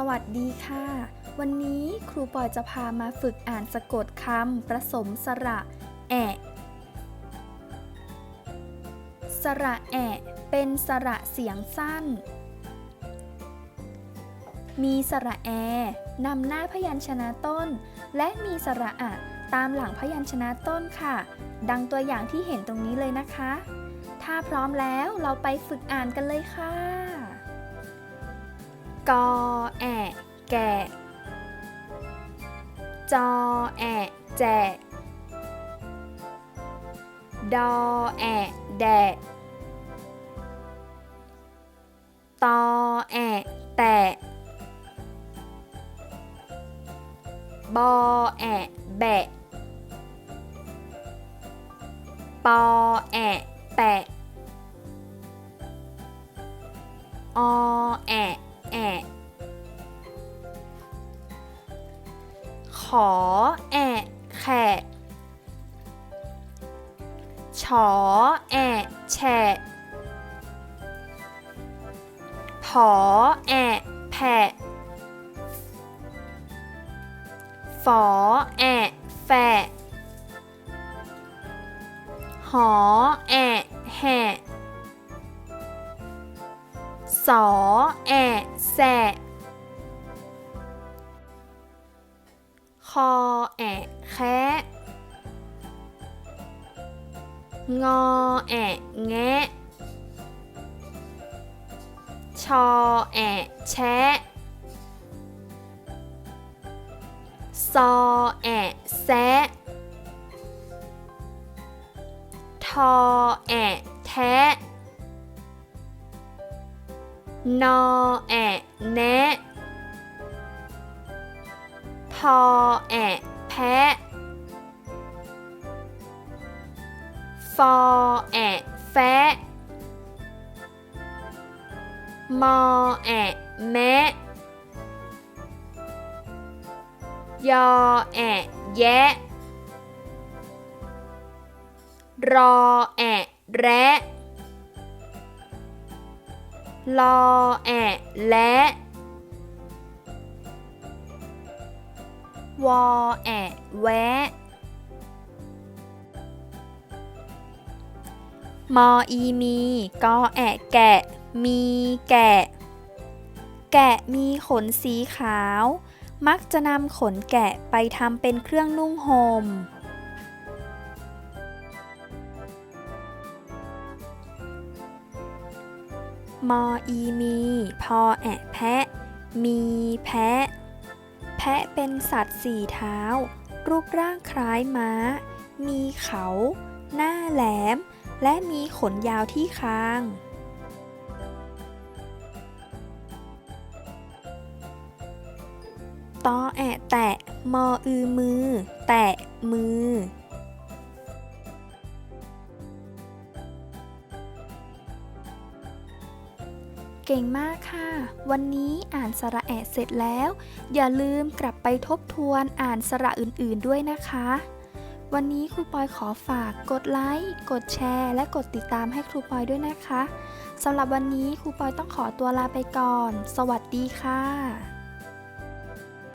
สวัสดีค่ะ วันนี้ครูปอยจะพามาฝึกอ่านสะกดคำผสมสระแอะสระแอะเป็นสระเสียงสั้น มีสระแอนำหน้าพยัญชนะต้น และมีสระอะตามหลังพยัญชนะต้นค่ะ ดังตัวอย่างที่เห็นตรงนี้เลยนะคะ ถ้าพร้อมแล้วเราไปฝึกอ่านกันเลยค่ะ กอแอะแกะจอแอะแจกดอแอะแดะตอแอะแตะบอแอะแบะปอแอะแปะอแอะ แอะขอ แอะ แขะฉอแอะ แฉะผอ แอะ แผะฝอ แอะ แฝะหอ แอะ แหะ สอแอะแสะคอแอะแคะงอแอะแงะ ชอแอะแชะซอแอะแซะทอแอะแทะ นอแอะแนะพอแอะแพะฟอแอะแฟะมอแอะแมะยอแอะแยะ รอแอะแระ ลอแอะและวอแอะแวะมออีมีกอแอะแกะ มีแกะ แกะมีขนสีขาว มักจะนำขนแกะไปทำเป็นเครื่องนุ่งหม่ม มออีมี พอแอะแพะ มีแพะ แพะเป็นสัตว์สี่เท้า รูปร่างคล้ายม้า มีเขา หน้าแหลม และมีขนยาวที่คาง ตอแอะแตะ มออือมือ แตะมือ เก่งมากค่ะ วันนี้อ่านสระแอะเสร็จแล้ว อย่าลืมกลับไปทบทวนอ่านสระอื่นๆด้วยนะคะ วันนี้ครูปอยขอฝากกดไลค์กดแชร์ และกดติดตามให้ครูปอยด้วยนะคะสำหรับวันนี้ครูปอยต้องขอตัวลาไปก่อน สวัสดีค่ะ